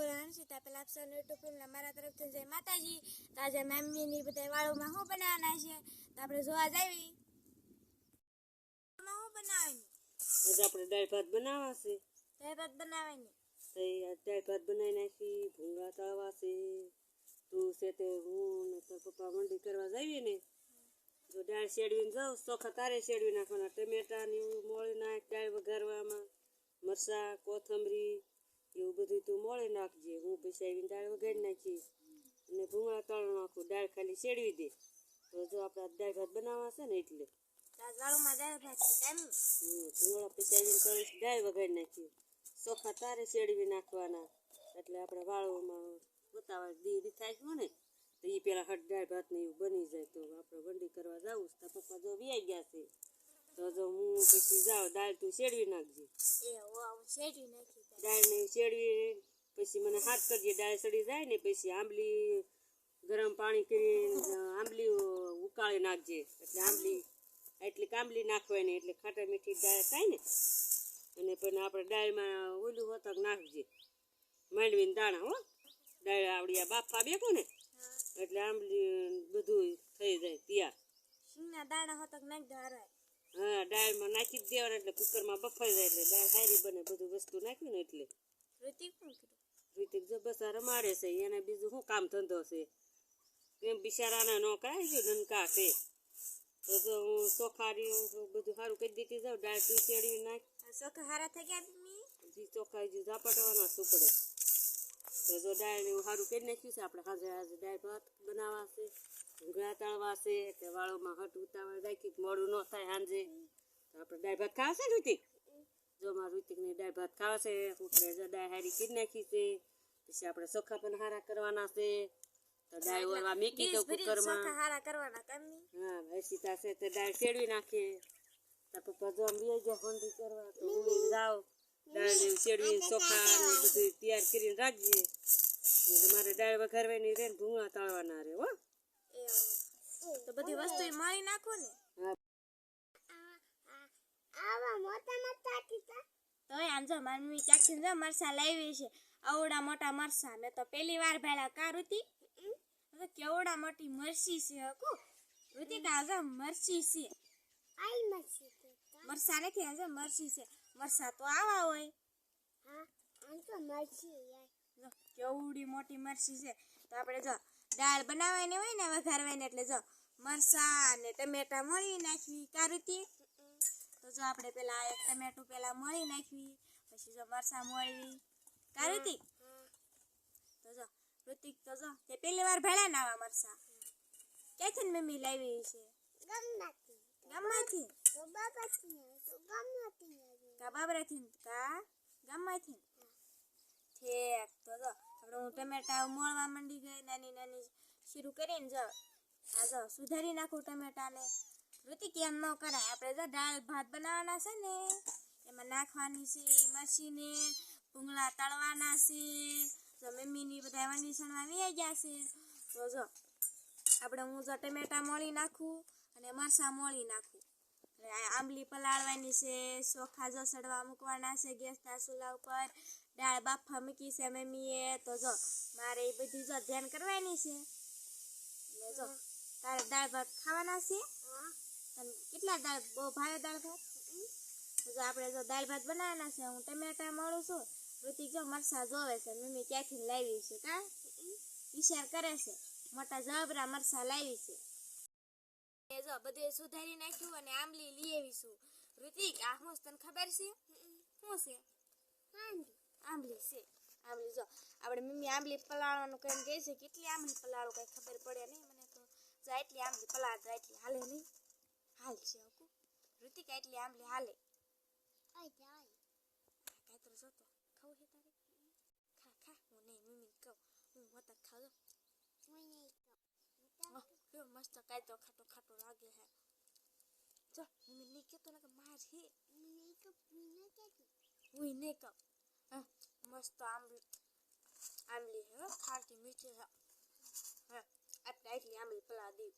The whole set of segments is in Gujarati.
બોલો હંસિતા પેલા આપ સૌને યુટ્યુબ ફેમિલી મારા તરફથી જય માતાજી. તો આજે મમ્મીની બધા વાળોમાં શું બનાવવાના છે? તો આપણે જોવા જાવી શું બનાવવાની? આજે આપણે દાળ ભાત બનાવવા છે. તરત બનાવવાની. તો દાળ ભાત બનાવી નાખી ભૂંગળા તળવા છે. તું છે તે હું ને તો પપ્પા મંડી કરવા જઈએ ને. તો દાળ શેડવીને જાઉં ચોખા તારે શેડવી નાખવાના ટમેટા ને એવું મોળી નાખ દાળ વઘારવામાં મરચાં કોથમરી એવું બધું તું મોળી નાખજે. હું પછી આવીને દાળ વગાડી નાખી અને ભૂંગળા તળ નાખું દાળ ખાલી શેડવી દે. તો જો આપણે દાળ ભાત બનાવવા છે ને એટલે. ભૂંગળા પીસાવીને કરીશ દાળ વગાડી નાખી ચોખા તારે શેડવી નાખવાના. એટલે આપણે વાળવામાં બતાવવા દીધી થાય છે ને. તો એ પેલા હટ દાળ ભાત ને એવું બની જાય. તો આપણે વંડી કરવા જાવું તો પપ્પા જો વ્યાઈ ગયા છે. તો જો હું પછી જાઉં દાળ તું શેડવી નાખજે. દાળ ને શેડવી પછી મને હાથ કરજે દાળ સડી જાય ને પછી આંબલી ગરમ પાણી કરીને આંબલી ઉકાળી નાખજે. એટલે આંબલી એટલી કાંબલી નાખવાની એટલે ખાટા મીઠી દાળ થાય ને અને પણ આપણે દાળમાં ઓલું હોતક નાખજે માંડવીને દાણા હો. દાળ આવડી આ બાફા બેકો ને એટલે આંબલી બધું થઈ જાય તૈયાર. દાણા હોતક નાખ દો હારો હા દાળમાં નાખી જ દેવાના એટલે કુકરમાં બફાઈ જાય એટલે દાળ સારી બને બધું વસ્તુ નાખ્યું ને એટલે. ઋતિક શું જો બસ રમાડે છે એને બીજું શું કામ ધંધો છે? એમ બિચારાને નો કાંઈ ગયું નનકા છે. તો જો હું ચોખારી બધું સારું કરી દીધી જાઉં દાળ તું ચેડી નાખ. ચોખા હારા થઈ ગયા જી ચોખા હજી ઝાપટવાના સુપડે તો જો દાળ એવું સારું કરી નાખ્યું છે આપણે હાજર હાજર દાળ ભાત બનાવવા છે. ભૂંગળા તળવા છે એટલે વાળોમાં હટ ઉતાવળ રાખી મોડું ન થાય સાંજે. તો આપણે દાળ ભાત ને ઋતિક? જો મારા ઋતિકને દાળ ભાત ખાવશે આપણે જો હારી કરી નાખી છે પછી આપણે ચોખા પણ હારા કરવાના છે. તો દાળ ઓરવા મેકી દો કુકરમાં. હારા કરવાના હા હસીતા તાસે તે દાળ શેડવી નાખીએ. તો પપ્પા જો આમ બે ગયા ફોનથી કરવા તો હું જાઓ દાળ શેડવી ચોખા ને બધું તૈયાર કરીને રાખજે તમારે દાળ વઘારવાની રે ને ભૂંગળા તળવાના રે હો. તો બધી વસ્તુ એ મળી નાખો ને. આવા મોટા મોટા કીતા તો આમ જો મારી મમ્મી ચાખીને જો મરસા લાવી છે. આવડા મોટા મરસા મેં તો પહેલી વાર ભેળા કા રુતી તો કેવડા મોટી મરસી છે હકુ. રુતી કા જો મરસી છે. આઈ મરસી મરસા નથી આજે મરસી છે. મરસા તો આવા હોય. હા આમ તો મરસી કેવડી મોટી મરસી છે. તો આપણે જો દાળ બનાવવાની હોય ને વઘારવાની એટલે જો મરસા અને ટમેટા મળી નાખવી. કારુતી તો જો આપણે પેલા એક ટમેટું પેલા મળી નાખવી પછી જો મરસા મળી. કારુતી તો જો ઋતિક તો જો તે પહેલી વાર ભેળા ના આવા મરસા. ક્યાંથી ને મમ્મી લાવી છે ગામમાંથી. કા બાબરાથી કા? ગામમાંથી ઠેક તો જો આપણે હું ટમેટા મોળવા માંડી ગઈ નાની નાની શીરું કરીને જો આ જો સુધારી નાખું ટમેટાને. ઋતિક એમ ન કરાય? આપણે જો દાળ ભાત બનાવવાના છે ને. એમાં નાખવાની છે મરચીને ભૂંગળા તળવાના છે. જો મમ્મીની બધા વાંડી સણવા ગયા છે. તો જો, આપણે હું જો ટમેટા મોળી નાખું અને મરચાં મોળી નાખું. આંબલી પલાળવાની છે, ચોખા જો સડવા મૂકવાના છે ગેસના ચૂલા ઉપર. દાળ બાફા મૂકી છે મમ્મીએ. તો જો, મારે એ બધી જો ધ્યાન કરવાની છે. એટલે જો તારે દાળ ભાત ખાવાના છે. તને કેટલા દાળ? બહુ ભાવે દાળ ભાત? જો આપણે જો દાળ ભાત બનાવવાના છે હું ટમેટા મળું છું. ઋતિક જો મરસા જોવે છે મમ્મી ક્યાંથી લાવી છે કા? વિચાર કરે છે મોટા જબરા મરસા લાવી છે. એ જો બધે સુધારી નાખ્યું અને આંબલી લઈ આવીશું ઋતિક આ હું તને ખબર છે? શું છે? આંબલી. છે. આંબલી જો આપણે મમ્મી આંબલી પલાળવાનું કહીને કહે છે કેટલી આંબલી પલાળો કઈ ખબર પડે નહીં. એટલી આંબલી પલા તો એટલી હાલે નહીં હાલ છે હકુ ઋતિકા એટલી આંબલી હાલે કાંઈ તો જોતો ખાવ હે તારે ખા ખા હું નહીં મમ્મી કહું હું હોતા ખાવ વાહ, કેવો મસ્ત કાંઈ તો ખાટો ખાટો લાગે હે જો મમ્મી નહીં કહેતો ને કે માર હે હું નહીં કહું હા મસ્ત આંબલી આંબલી હે ખાટી મીઠી હે આટલી આટલી આંબલી પલાળ દેવી.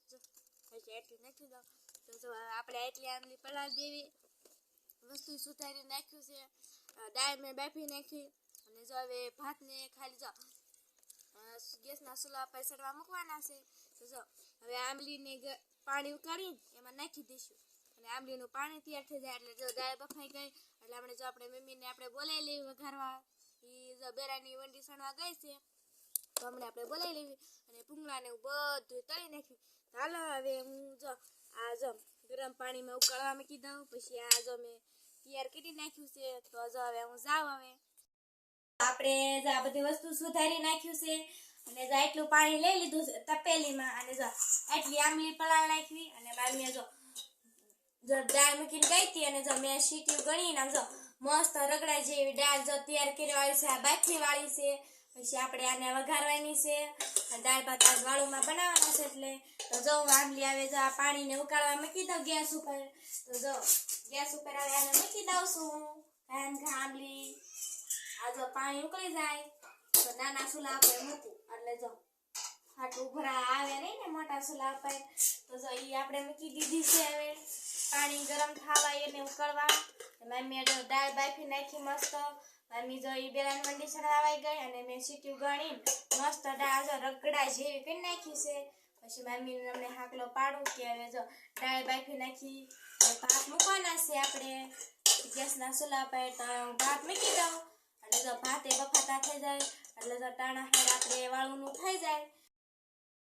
એટલી નાખી દો. તો જો આપણે એટલી આંબલી પલાળ દેવી. વસ્તુ સુધારી નાખ્યું છે. દાળ મેં બાફી નાખી. અને જો હવે ભાતને ખાલી જો ગેસના ચૂલા પર સડવા મૂકવાના છે. તો જો, હવે આંબલીને પાણી ઉકાળીને એમાં નાખી દઈશું. અને આંબલીનું પાણી તૈયાર થઈ જાય એટલે જો દાળ બફાઈ ગઈ, એટલે આપણે જો આપણે મમ્મીને આપણે બોલાવી લેવી વઘારવા. એ જો બેરાની વંડી સણવા ગઈ છે. તો આપણે બોલાવી લેવી. અને ભૂંગળાને બધું તળી નાખ્યું. હાલો હવે હું જો આ જો ગરમ પાણીમાં ઉકાળવા મેં દઉં. પછી આ જો મેં તૈયાર કરી નાખ્યું છે. તો જો હવે હું જાઉં હવે. આપણે આ બધી વસ્તુ સુધારી નાખ્યું છે. અને જો એટલું પાણી લઈ લીધું છે તપેલીમાં. અને જો એટલી આંબલી પલાળ નાખવી. અને બારમી જો જો દાળ મૂકીને ગઈ હતી. અને જો મેં સીટી ગણીને આમ જો મસ્ત રગડા જેવી દાળ જો તૈયાર કરી વાળી છે. આ બાકી વાળી છે. પછી આપણે આને વઘારવાની છે. દાળ ભાત આજ વાળુમાં બનાવવાના છે એટલે તો જો હું આવે જો આ પાણીને ઉકાળવા મૂકી દઉં ગેસ ઉપર. તો જો ગેસ ઉપર આવે આને મૂકી દઉં છું. ઘાન ઘા આંબલી આ જો પાણી ઉકળી જાય તો નાના સુલા આપણે મૂકું. એટલે જો ખાટું ભરા આવે નહીં ને મોટા સુલા ઉપર. તો જો એ આપણે મૂકી દીધી છે હવે. પાણી ગરમ થવા એને ઉકળવા. મમ્મીએ દાળ બાફી નાખી મસ્ત. મમ્મી જો એ બેલાન મંડી ચડાવાઈ ગઈ અને મેં સીટી ગણી મસ્ત દાળ જો જેવી કરી નાખી છે. પછી મમ્મીને અમને હાકલો પાડું કે હવે જો દાળ બાફી નાખી. ભાત મૂકવાના છે આપણે. ગેસના ચૂલા પર તો ભાત મૂકી દઉં. એટલે જો ભાતે બફાતા થઈ જાય, એટલે જો ટાણા હાર આપણે વાળુનું થઈ જાય.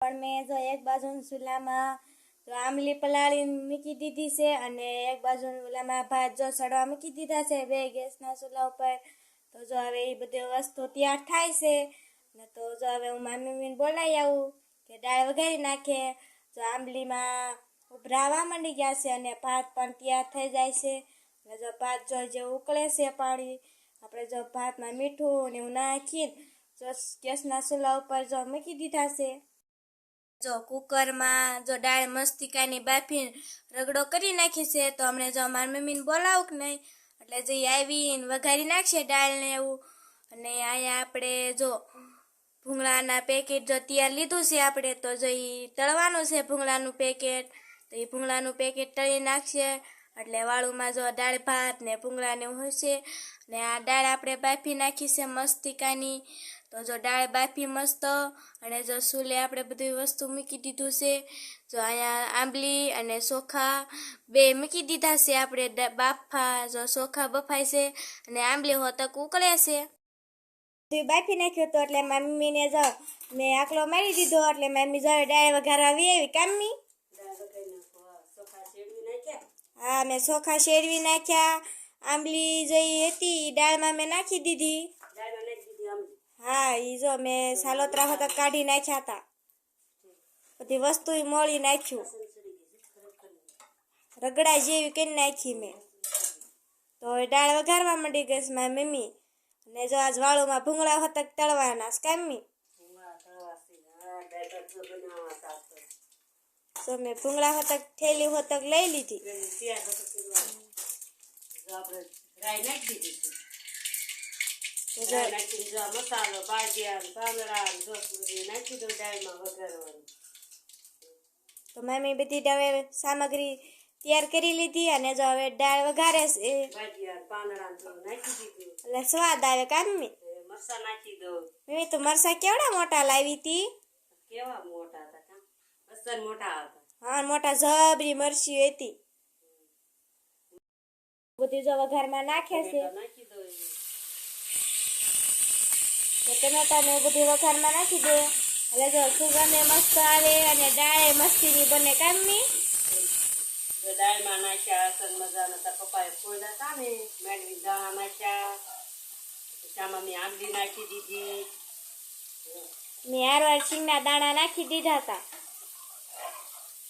પણ મેં જો એક બાજુ ચૂલામાં તો આંબલી પલાળી મૂકી દીધી છે અને એક બાજુ ઓલામાં ભાત જો સડવા મૂકી દીધા છે બે ગેસના ચૂલા ઉપર. તો જો હવે એ બધી વસ્તુ તૈયાર થાય છે, ને તો જો હવે હું મામી મમ્મીને બોલાવી આવું કે દાળ વઘારી નાખે. જો આંબલીમાં ઉભરાવા માંડી ગયા છે અને ભાત પણ તૈયાર થઈ જાય છે, ને જો ભાત જો જે ઉકળે છે પાણી, આપણે જો ભાતમાં મીઠું ને એવું નાખીને જો ગેસના ચૂલા ઉપર જો મૂકી દીધા છે. જો કુકરમાં જો દાળ મસ્તિકાની બાફીને રગડો કરી નાખી છે, તો હમણાં જો મારી મમ્મીને બોલાવું કે નહીં એટલે જે આવીને વઘારી નાખશે દાળ ને એવું, અને અહીંયા આપણે જો ભૂંગળાના પેકેટ જો તૈયાર લીધું છે આપણે, તો જો એ તળવાનું છે ભૂંગળાનું પેકેટ તો એ ભૂંગળાનું પેકેટ તળી નાખશે. એટલે વાળુમાં જો દાળ, ભાત ને ભૂંગળાને એવું હશે, ને આ દાળ આપણે બાફી નાખી છે મસ્તિકાની. તો જો દાળ બાફી મસ્ત અને જો સુલે આપણે બધી વસ્તુ મૂકી દીધું છે, જો અહીંયા આંબલી અને ચોખા બે મૂકી દીધા છે આપણે બાફા, જો ચોખા બફાય છે અને આંબલી હોતક ઉકળે છે બધું બાફી નાખ્યું તો એટલે મમ્મીને જો મેં આકલો મારી દીધો એટલે મમ્મી જો દાળ વઘારવા આવી આવી કામની હા. મેં ચોખા શેરવી નાખ્યા, આંબલી જઈ હતી દાળમાં મેં નાખી દીધી દાળમાં નાખી દીધી આંબલી હા ઈ જો મેં સાલોત્રા હોતક કાઢી નાખ્યા હતા. બધી વસ્તુ મોળી નાખ્યું. રગડા જેવી કરી નાખી મેં. તો ડાળ દાળ વઘારવા માંડી ગઈ મારી મમ્મી. ને જો આજ વાળુમાં ભૂંગળા હોતક તળવાના કામી હતા તો. મેં ભૂંગળા હોતક થેલી હોતક લઈ લીધી. આપણે રાઈ નાખી દીધી તો જો મસાલો બાજિયા ને બધું નાખી દઉં દાળમાં વઘારવાનું તો મમ્મી બધી હવે સામગ્રી તૈયાર કરી લીધી અને જો હવે દાળ વઘારે છે નાખી એટલે સ્વાદ આવે કામ મી મરસા નાખી દઉં મેં તો મરસા કેવડા મોટા લાવી હતી કેવા મોટા હતા કા મોટા હતા હા મોટા જબરી મરસી હતી બધી જો વઘારમાં નાખે છે નાખી દઉં તો ટમેટા બધી બધું વઘારમાં નાખી દે. એટલે જો સુગંધે મસ્ત આવે અને ડાળે મસ્તીની બને કામની. જો દાળમાં નાખ્યા અસર મજાના તાર પપ્પાએ ફોડા હતા ને મેળવી દાણા નાખ્યા. આમાં મેં આંબલી નાખી દીધી. મેં હારવાર સિંગના દાણા નાખી દીધા હતા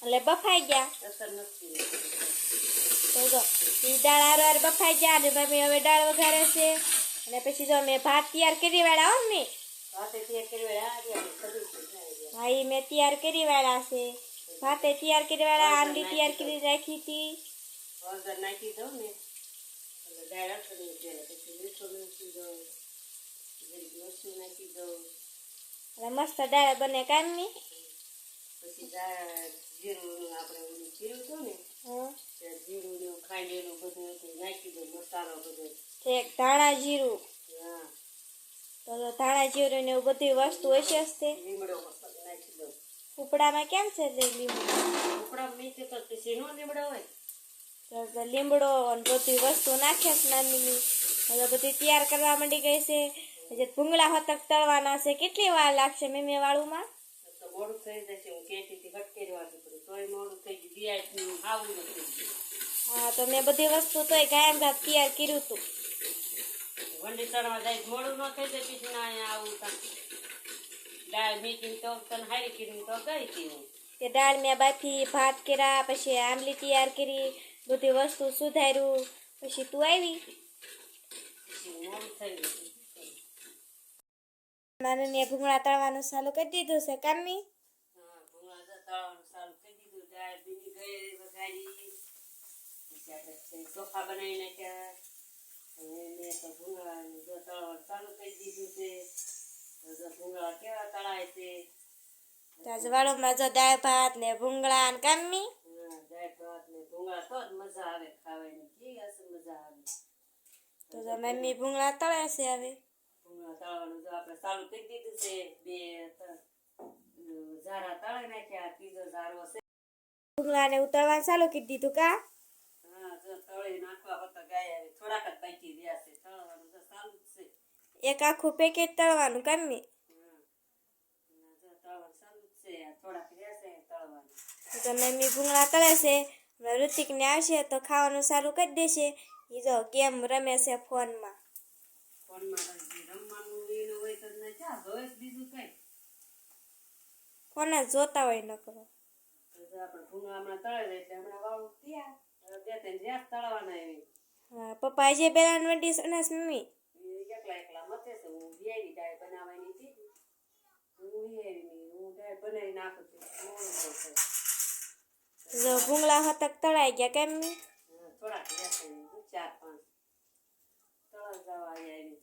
એટલે બફાઈ ગયા. અસર નથી. તો જો દાળ હારવાર બફાઈ ગયા અને મમ્મી હવે દાળ વઘારે છે. અને પછી જો મેં ભાત તૈયાર કરી વાળા હો ને. હા ઈ મેં તૈયાર કરી વાળા છે. ભાતે તૈયાર કરી વાળા આંડી તૈયાર કરી રાખી હતી. નાખી દઉં ને. મસ્ત દાળ બને કામની પછી જીરું આપણે ઓલું જીરું હતું ને જીરું ખાંડેલું બધું હતું નાખી દઉં મસાલો બધો. ઠેક ધાણા જીરું. તો ધાણા જીરું ને એવું બધી વસ્તુ હશે જ તે. ઉપડામાં કેમ છે તે લીમડો? તો લીમડો અને બધી વસ્તુ નાખે છે નાની હવે બધી તૈયાર કરવા માંડી ગઈ છે. જે ભૂંગળા હતક તળવાના છે. કેટલી વાર લાગશે મેમે વાળુમાં? મોડું થઈ જશે હું કેટીથી હટકેરી વાળી પડી. તોય મોડું થઈ ગયું. દિયાળીનું આવું નથી. હા તો મેં બધી વસ્તુ તોય ગાયમ રાત તૈયાર કર્યું હતું. વંડી ચડવા જાય મોડું ન થઈ જાય પછી ના અહીંયા આવું તાં. દાળ મીઠી તો તને હારી કરીને તો ગઈ હતી હું. કે દાળ મેં બાફી ભાત કર્યા પછી આંબલી તૈયાર કરી બધી વસ્તુ સુધાર્યું પછી તું આવી. થઈ ને ભૂંગળા તળવાનું ચાલુ કરી દીધું છે કામી હા ભૂંગળા તળવાનું ચાલુ કરી દીધું. દાળ બીજી ગઈ વઘારી. પછી આપણે છે ચોખા બનાવી નાખ્યા. અને મેં તો ભૂંગળા જો તળવાનું ચાલુ કરી દીધું છે. જો ભૂંગળા કેવા તળાય છે? તાજ વાળુમાં જો દાળ ભાત ને ભૂંગળા ને કામી હા દાળ ભાત ને ભૂંગળા તો જ મજા આવે ખાવાની. કેવી હશે મજા આવે? તો તો મમ્મી ભૂંગળા તળે છે હવે. ભૂંગળા તળવાનું જો આપણે ચાલુ કરી દીધું છે. બે ઝારા તળી નાખ્યા ત્રીજો ઝારો છે. ભૂંગળા ને ઉતળવાનું ચાલુ કરી દીધું કા? હા જો તળી નાખવા થોડાક જ બાકી રહ્યા છે તળવાનું ચાલુ જ છે. એક આખું પેકેટ તળવાનું કેમ તળવાનું તો મમ્મી ભૂંગળા તળે છે ઋતિકને આવશે તો ખાવાનું સારું કરી દેશે. એ જો ગેમ રમે છે ફોનમાં. ફોનમાં જે રમવાનું હોય તો ને બીજું કઈ. ફોન જ જોતા હોય ન કરો જો આપણે ભૂંગળા હમણાં તળે એટલે હમણાં વાવ ત્યાં. બે ત્રણ તળવાના એવી. હા પપ્પા જે પેલા વડી અને મમ્મી. એકલા એકલા મથે છે હું વિયારી દાળ બનાવવાની હતી. હું વિયારી હું દાળ બનાવી નાખું છું. જો ભૂંગળા હતક તળાઈ ગયા કેમ મી? રહેશે ચાર પાંચ તળા જવા આવી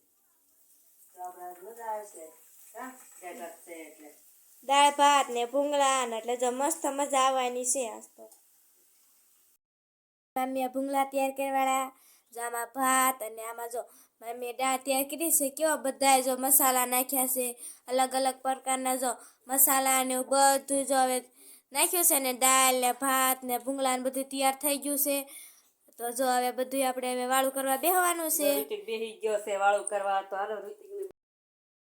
આજ મજા આવશે હા છે એટલે. દાળ ભાત ને ભૂંગળા ને એટલે જો મસ્ત મજા આવવાની છે આજ તો. મમ્મીએ ભૂંગળા તૈયાર કરવાળા જો આમાં ભાત અને આમાં જો મમ્મીએ દાળ તૈયાર કરી છે કેવા બધાએ જો મસાલા નાખ્યા છે અલગ અલગ પ્રકારના જો મસાલા ને બધું જો હવે નાખ્યું છે ને દાળ ને ભાત ને ભૂંગળા ને બધું તૈયાર થઈ ગયું છે. તો જો હવે બધું આપણે હવે વાળું કરવા બેહવાનું છે. ઋતિક ગયો છે વાળું કરવા તો હાલો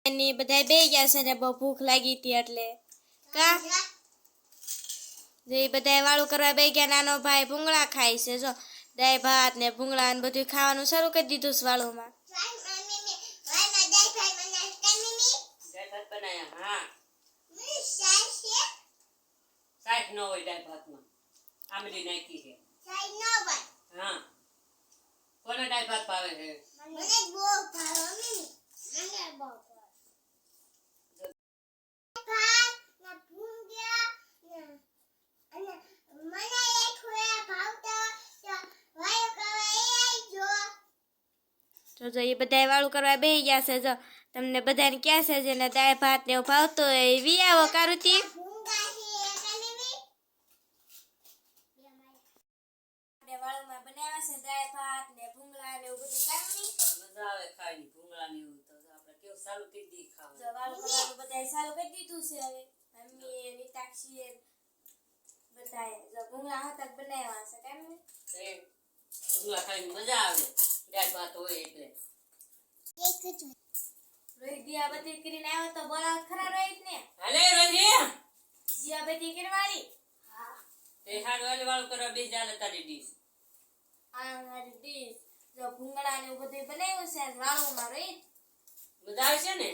એની બધા બે ગયા છે ને બહુ ભૂખ લાગી હતી એટલે. કા? જે બધા વાળું કરવા બે ગયા નાનો ભાઈ ભૂંગળા ખાય છે જો દાળ ભાત ને ભૂંગળા ને બધું ખાવાનું શરૂ કરી દીધું છે વાળુમાં. ડેઝર્ટ બનાવ્યા હા. સાઠ ન હોય દાળ ભાતમાં. આંબલી નાખી છે. હા. કોને દાળ ભાત ભાવે છે? તો જો એ બધા વાળું કરવા બે ગયા છે જો તમને બધાને ક્યાં છે જેને દાળ ભાત ને ભાવતો હોય એ વી આવો કારુતી. વાળુમાં બનાવ્યા છે દાળ ભાત ને ભૂંગળા ને એવું બધું કાઢી મજા આવે ખાવાની ભૂંગળા ને એવું તો આપણે કેવું સારું કરી દી ખાવાનું. જો વાળું કરવાનું બધાએ સારું કરી દીધું છે હવે. મમ્મી નીતાક્ષી બધાએ જો ભૂંગળા હાથક બનાવ્યા છે કેમ ને ભૂંગળા ખાવાની મજા આવે. દાળ વાત હોય એટલે. રોહિત દિયા બધી કરીને આવ્યો તો બોલાવ ખરા રોહિત ને? હાલે રોજી દિયા બધી હા. તે હાડ વાલે વાળું કરવા બે જાલે તારી ડીશ. આ મારી ડીશ. જો ભૂંગળા ને બધું બનાવ્યું છે વાળું વાળુંમાં રોહિત? બધા આવે છે ને?